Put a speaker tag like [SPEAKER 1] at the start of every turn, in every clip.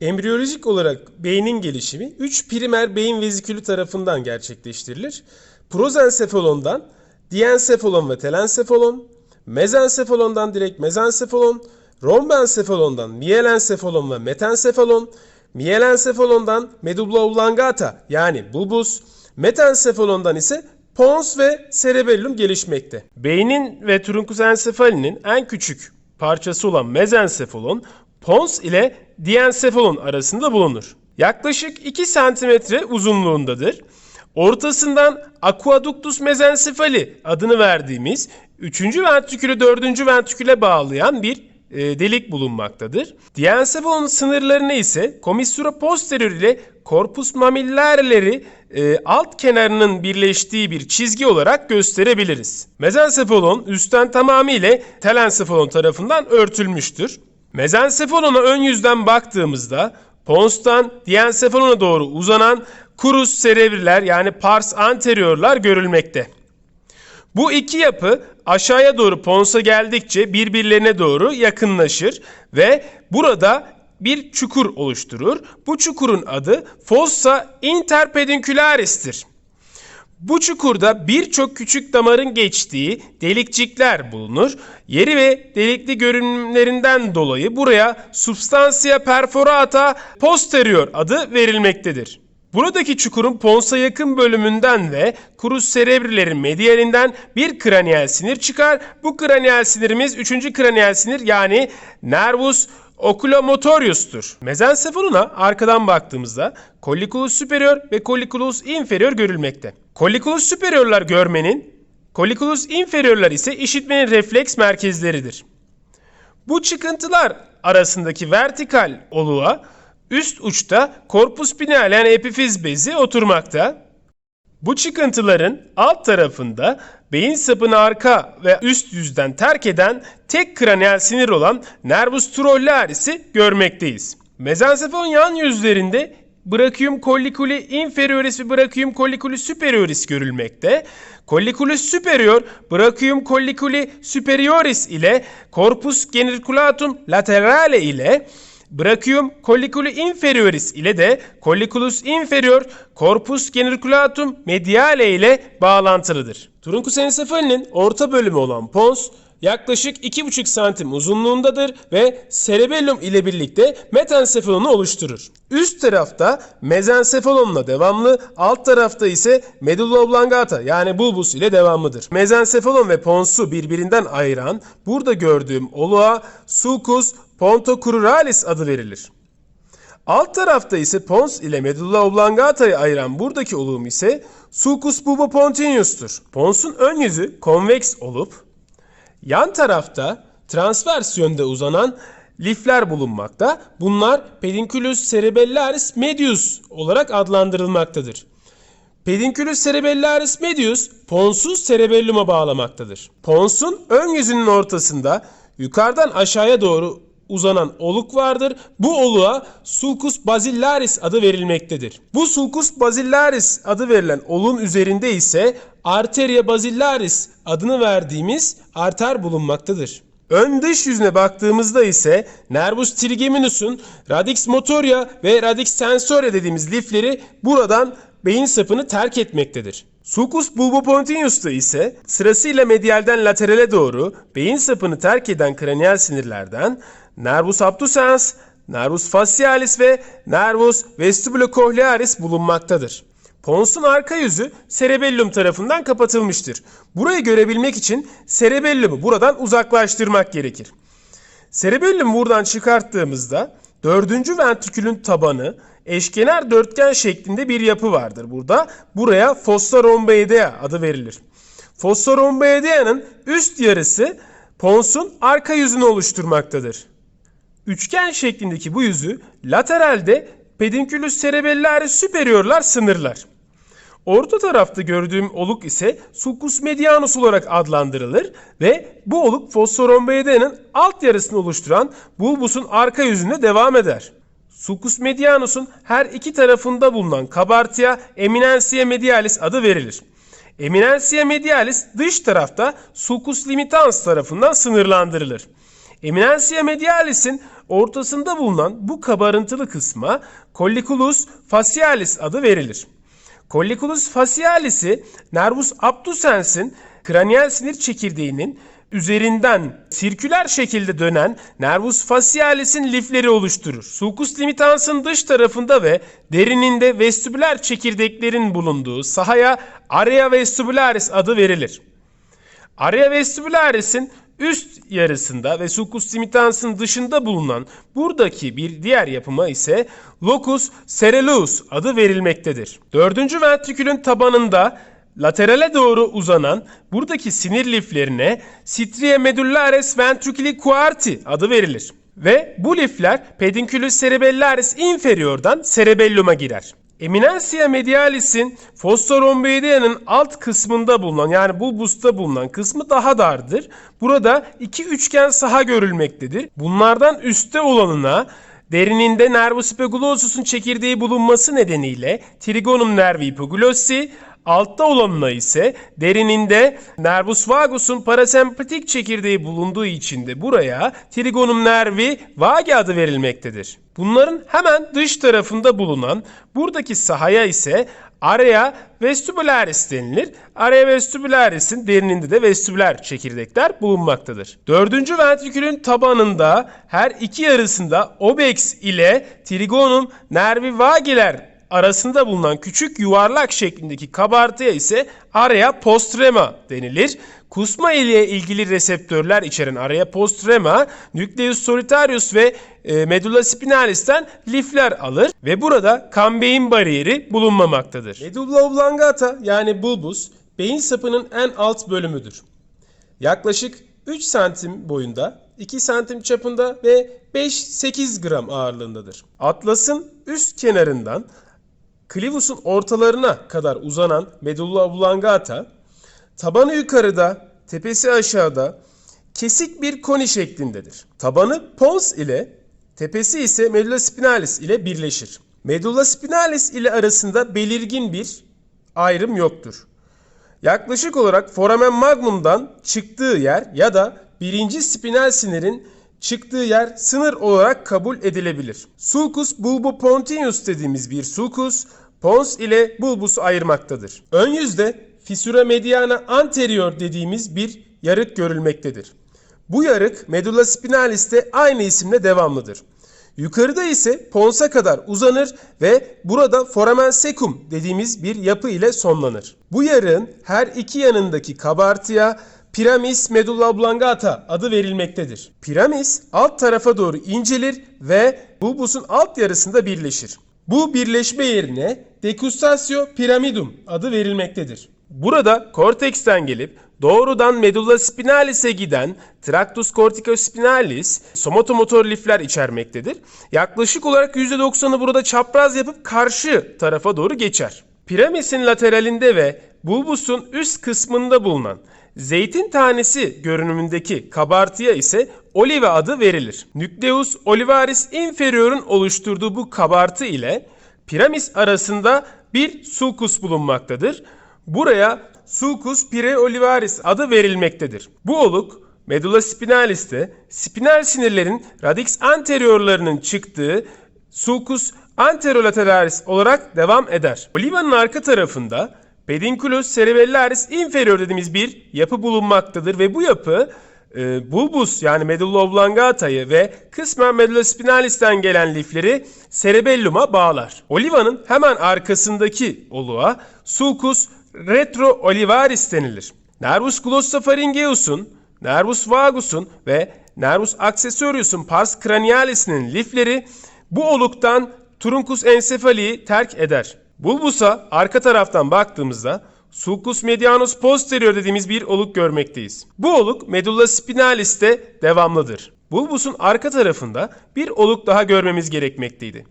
[SPEAKER 1] Embriyolojik olarak beynin gelişimi 3 primer beyin vezikülü tarafından gerçekleştirilir. Prozensefalondan diensefalon ve telensefalon, mezensefalondan direkt mezensefalon, rombensefalondan mielensefalon ve metensefalon, mielensefalondan medulla oblongata yani bulbus, metensefalondan ise pons ve cerebellum gelişmekte. Beynin ve truncus ensefalinin en küçük parçası olan mezensefalon pons ile diensefalon arasında bulunur. Yaklaşık 2 cm uzunluğundadır. Ortasından aqueductus mesencephali adını verdiğimiz 3. ventrikülü 4. ventriküle bağlayan bir e, delik bulunmaktadır. Diensefalon sınırlarını ise commissura posterior ile corpus mammillare'leri e, alt kenarının birleştiği bir çizgi olarak gösterebiliriz. Mezensefalon üstten tamamıyla telensefalon tarafından örtülmüştür. Mezensefalona ön yüzden baktığımızda ponstan diensefalona doğru uzanan kurus cerebriler yani pars anteriorlar görülmekte. Bu iki yapı aşağıya doğru ponsa geldikçe birbirlerine doğru yakınlaşır ve burada bir çukur oluşturur. Bu çukurun adı fossa interpedincularis'tir. Bu çukurda birçok küçük damarın geçtiği delikcikler bulunur. Yeri ve delikli görünümlerinden dolayı buraya substantia perforata posterior adı verilmektedir. Buradaki çukurun ponsa yakın bölümünden ve kurus cerebrilerin medialinden bir kraniyel sinir çıkar. Bu kraniyel sinirimiz 3. kraniyel sinir yani nervus oculomotorius'tur. Mezensefalona arkadan baktığımızda colliculus superior ve colliculus inferior görülmekte. Colliculus superiorlar görmenin, colliculus inferiorlar ise işitmenin refleks merkezleridir. Bu çıkıntılar arasındaki vertikal oluğa üst uçta korpus pineal yani epifiz bezi oturmakta. Bu çıkıntıların alt tarafında beyin sapını arka ve üst yüzden terk eden tek kraniyal sinir olan nervus trollaris'i görmekteyiz. Mezensefalon yan yüzlerinde Brachium colliculi inferioris ve Brachium colliculi superioris görülmekte. Colliculus superior, Brachium colliculi superioris ile Corpus genericulatum laterale ile Brachium colliculi inferioris ile de Colliculus inferior corpus genericulatum mediale ile bağlantılıdır. Truncus encephalinin orta bölümü olan pons yaklaşık 2,5 santim uzunluğundadır ve cerebellum ile birlikte metensefalonu oluşturur. Üst tarafta mezensefalonla devamlı, alt tarafta ise medulla oblongata yani bulbus ile devamlıdır. Mezensefalon ve ponsu birbirinden ayıran burada gördüğüm oluğa sulcus pontocruralis adı verilir. Alt tarafta ise pons ile medulla oblangata'yı ayıran buradaki olum ise sulcus bubopontineus'tur. Ponsun ön yüzü konveks olup yan tarafta transvers yönde uzanan lifler bulunmakta. Bunlar pedunculus cerebellaris medius olarak adlandırılmaktadır. Pedunculus cerebellaris medius ponsu cerebelluma bağlamaktadır. Ponsun ön yüzünün ortasında yukarıdan aşağıya doğru uzanan oluk vardır. Bu oluğa sulcus basillaris adı verilmektedir. Bu sulcus basillaris adı verilen olun üzerinde ise arteria basillaris adını verdiğimiz arter bulunmaktadır. Ön dış yüzüne baktığımızda ise nervus trigeminus'un radix motoria ve radix sensoria dediğimiz lifleri buradan beyin sapını terk etmektedir. Sulcus bulbopontineus'ta ise sırasıyla medialden laterale doğru beyin sapını terk eden kraniyal sinirlerden nervus abducens, nervus facialis ve nervus vestibulocochlearis bulunmaktadır. Pons'un arka yüzü cerebellum tarafından kapatılmıştır. Burayı görebilmek için cerebellumu buradan uzaklaştırmak gerekir. Cerebellum buradan çıkarttığımızda dördüncü ventrikülün tabanı eşkenar dörtgen şeklinde bir yapı vardır burada. Buraya fossa rhomboidea adı verilir. Fossa rhomboidea'nın üst yarısı Pons'un arka yüzünü oluşturmaktadır. Üçgen şeklindeki bu yüzü lateralde pedunculus cerebellaris superiorlar sınırlar. Orta tarafta gördüğüm oluk ise sulcus medianus olarak adlandırılır ve bu oluk fosforomboidea'nın alt yarısını oluşturan bulbusun arka yüzünde devam eder. Sulcus medianus'un her iki tarafında bulunan kabartıya eminentia medialis adı verilir. Eminentia medialis dış tarafta sulcus limitans tarafından sınırlandırılır. Eminentia medialis'in ortasında bulunan bu kabarıntılı kısma colliculus facialis adı verilir. Colliculus facialis'i nervus abducens'in kraniyal sinir çekirdeğinin üzerinden sirküler şekilde dönen nervus facialis'in lifleri oluşturur. Sulcus limitans'ın dış tarafında ve derininde vestibüler çekirdeklerin bulunduğu sahaya area vestibularis adı verilir. Area vestibularis'in üst yarısında ve sulcus limitans'ın dışında bulunan buradaki bir diğer yapıma ise locus ceruleus adı verilmektedir. Dördüncü ventrikülün tabanında laterale doğru uzanan buradaki sinir liflerine stria medullaris ventriculi quarti adı verilir. Ve bu lifler pedunculus cerebellaris inferior'dan cerebellum'a girer. Eminentia medialis'in fosforomboidea'nın alt kısmında bulunan yani bulbusta bulunan kısmı daha dardır. Burada iki üçgen saha görülmektedir. Bunlardan üstte olanına derininde nervus epiglotsus'un çekirdeği bulunması nedeniyle trigonum nervi epiglosi, altta olanına ise derininde nervus vagus'un parasempatik çekirdeği bulunduğu için de buraya trigonum nervi vagi adı verilmektedir. Bunların hemen dış tarafında bulunan buradaki sahaya ise area vestibularis denilir. Area vestibularis'in derininde de vestibüler çekirdekler bulunmaktadır. Dördüncü ventrikülün tabanında her iki yarısında obex ile trigonum nervi vagiler arasında bulunan küçük yuvarlak şeklindeki kabartıya ise area postrema denilir. Kusma ile ilgili reseptörler içeren area postrema, nucleus solitarius ve e, medulla spinalis'ten lifler alır ve burada kan beyin bariyeri bulunmamaktadır. Medulla oblongata yani bulbus beyin sapının en alt bölümüdür. Yaklaşık 3 santim boyunda, 2 santim çapında ve 5-8 gram ağırlığındadır. Atlasın üst kenarından Klivus'un ortalarına kadar uzanan medulla oblongata, tabanı yukarıda, tepesi aşağıda, kesik bir koni şeklindedir. Tabanı pons ile, tepesi ise medulla spinalis ile birleşir. Medulla spinalis ile arasında belirgin bir ayrım yoktur. Yaklaşık olarak foramen magnum'dan çıktığı yer ya da birinci spinal sinirin çıktığı yer sınır olarak kabul edilebilir. Sulcus bulbopontineus dediğimiz bir sulcus pons ile bulbusu ayırmaktadır. Ön yüzde fissura mediana anterior dediğimiz bir yarık görülmektedir. Bu yarık medulla spinalis'te aynı isimle devamlıdır. Yukarıda ise ponsa kadar uzanır ve burada foramen secum dediğimiz bir yapı ile sonlanır. Bu yarığın her iki yanındaki kabartıya Piramis medulla oblongata adı verilmektedir. Piramis alt tarafa doğru incelir ve bulbusun alt yarısında birleşir. Bu birleşme yerine decustatio pyramidum adı verilmektedir. Burada korteksten gelip doğrudan medulla spinalis'e giden tractus corticospinalis somatomotor lifler içermektedir. Yaklaşık olarak %90'ı burada çapraz yapıp karşı tarafa doğru geçer. Piramisin lateralinde ve bulbusun üst kısmında bulunan Zeytin tanesi görünümündeki kabartıya ise olive adı verilir. Nucleus olivaris inferior'un oluşturduğu bu kabartı ile piramis arasında bir sulcus bulunmaktadır. Buraya sulcus preolivaris adı verilmektedir. Bu oluk medulla spinalis'te spinal sinirlerin radix anteriorlarının çıktığı sulcus anterolateralis olarak devam eder. Oliva'nın arka tarafında Pedunculus cerebellaris inferior dediğimiz bir yapı bulunmaktadır ve bu yapı e, bulbus yani medulla oblangata'yı ve kısmen medulla spinalis'ten gelen lifleri cerebellum'a bağlar. Oliva'nın hemen arkasındaki oluğa sulcus retroolivaris denilir. Nervus glossopharyngeus'un, nervus vagus'un ve nervus accessorius'un pars cranialis'inin lifleri bu oluktan truncus encephali'yi terk eder. Bulbusa arka taraftan baktığımızda sulcus medianus posterior dediğimiz bir oluk görmekteyiz. Bu oluk medulla spinalis'te devamlıdır. Bulbusun arka tarafında bir oluk daha görmemiz gerekmekteydi.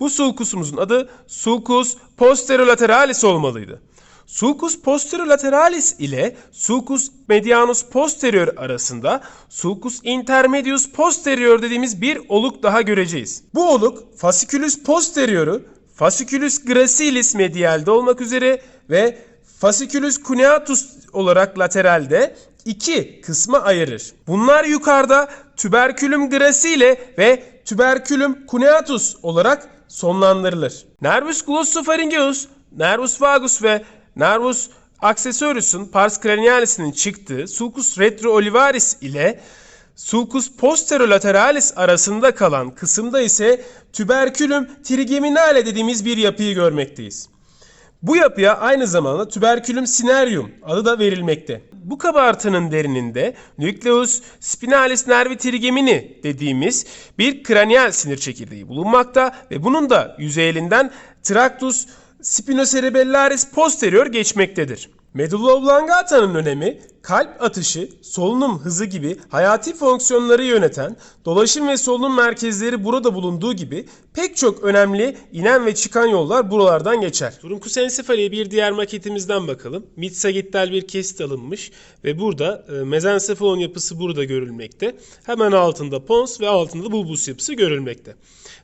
[SPEAKER 1] Bu sulcusumuzun adı sulcus posterolaterales olmalıydı. Sulcus posterolaterales ile sulcus medianus posterior arasında sulcus intermedius posterior dediğimiz bir oluk daha göreceğiz. Bu oluk fasciculus posterioru fasciculus gracilis medialde olmak üzere ve fasciculus cuneatus olarak lateralde iki kısma ayırır. Bunlar yukarıda tüberkülüm gracile ve tüberkülüm cuneatus olarak sonlandırılır. Nervus glossopharyngeus, nervus vagus ve nervus accessoris'un pars cranialis'inin çıktığı sulcus retroolivaris ile sulcus posterolateralis arasında kalan kısımda ise tüberkülüm trigeminale dediğimiz bir yapıyı görmekteyiz. Bu yapıya aynı zamanda tüberkülüm cinereum adı da verilmekte. Bu kabartının derininde nucleus spinalis nervi trigemini dediğimiz bir kraniyal sinir çekirdeği bulunmakta ve bunun da yüzeylinden tractus spinocerebellaris posterior geçmektedir. Medulla oblongata'nın önemi kalp atışı, solunum hızı gibi hayati fonksiyonları yöneten dolaşım ve solunum merkezleri burada bulunduğu gibi pek çok önemli inen ve çıkan yollar buralardan geçer. Turunkus ensefaliye bir diğer maketimizden bakalım. Midsagittal bir kesit alınmış ve burada e, mezensefalon yapısı burada görülmekte. Hemen altında pons ve altında da bulbus yapısı görülmekte.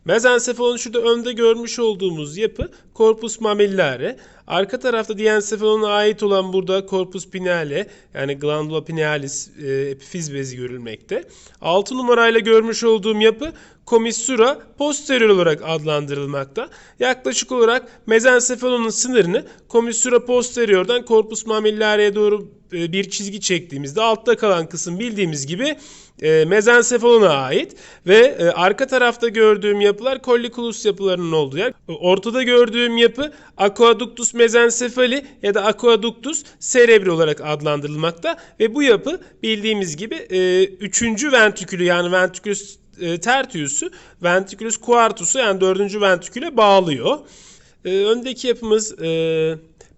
[SPEAKER 1] Mezensefalonu şurada önde görmüş olduğumuz yapı corpus mamillare. Arka tarafta diensefalona ait olan burada corpus pineale yani glandula pinealis e, epifiz bezi görülmekte. 6 numarayla görmüş olduğum yapı komissura posterior olarak adlandırılmakta. Yaklaşık olarak mezensefalonun sınırını komissura posteriordan corpus mamillare'ye doğru bir çizgi çektiğimizde altta kalan kısım bildiğimiz gibi e, mezensefalona ait ve e, arka tarafta gördüğüm yapılar colliculus yapılarının olduğu yer. Ortada gördüğüm yapı aqueductus mezensefali ya da aqueductus cerebri olarak adlandırılmakta ve bu yapı bildiğimiz gibi e, üçüncü ventrikülü yani ventriculus e, tertius'u ventriculus quartus'u yani dördüncü ventriküle bağlıyor. E, öndeki yapımız e,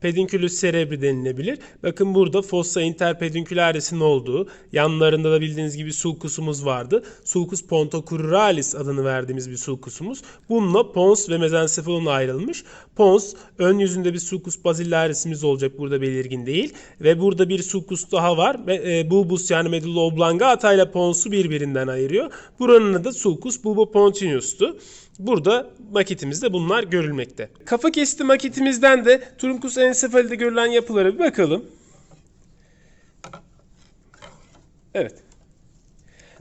[SPEAKER 1] pedunculus cerebri denilebilir. Bakın burada fossa interpeduncularisin olduğu, yanlarında da bildiğiniz gibi sulcusumuz vardı. Sulcus pontocruralis adını verdiğimiz bir sulcusumuz. Bununla pons ve mezensefalon ayrılmış. Pons ön yüzünde bir sulcus basillarisimiz olacak burada belirgin değil ve burada bir sulcus daha var e, bulbus yani medulla oblongata ile ponsu birbirinden ayırıyor. Buranın adı sulcus bulbopontineus'tu. Burada maketimizde bunlar görülmekte. Kafa kesti maketimizden de Truncus ensefalide görülen yapılara bir bakalım. Evet.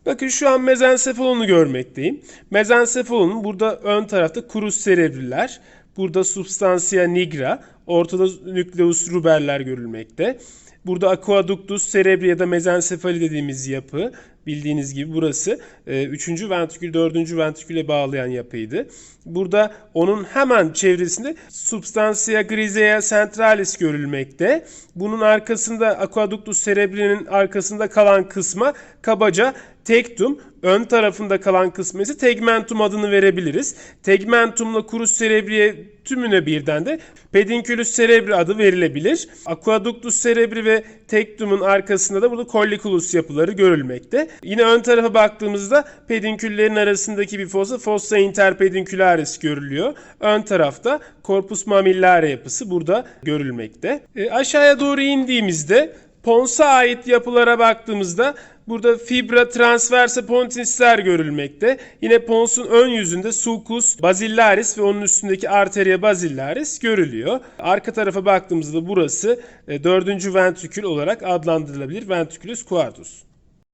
[SPEAKER 1] Bakın şu an mezensefalonu görmekteyim. Mezensefalonun burada ön tarafta crus cerebriler, burada substantia nigra, ortada nucleus ruberler görülmekte. Burada aqueductus cerebri ya da mezensefali dediğimiz yapı bildiğiniz gibi burası 3. ventrikül 4. ventriküle bağlayan yapıydı. Burada onun hemen çevresinde substantia grisea centralis görülmekte. Bunun arkasında aqueductus cerebri'nin arkasında kalan kısma kabaca tektum, ön tarafında kalan kısmı ise tegmentum adını verebiliriz. Tegmentumla crus cerebriye tümüne birden de pedunculus cerebri adı verilebilir. Aqueductus cerebri ve tektumun arkasında da burada colliculus yapıları görülmekte. Yine ön tarafa baktığımızda pedinküllerin arasındaki bir fossa, fossa interpeduncularis görülüyor. Ön tarafta corpus mamillare yapısı burada görülmekte. E, aşağıya doğru indiğimizde Pons'a ait yapılara baktığımızda burada fibra transverse pontinsler görülmekte. Yine Pons'un ön yüzünde sulcus basillaris ve onun üstündeki arteria basillaris görülüyor. Arka tarafa baktığımızda burası e, dördüncü ventrikül olarak adlandırılabilir. Ventriculus quartus.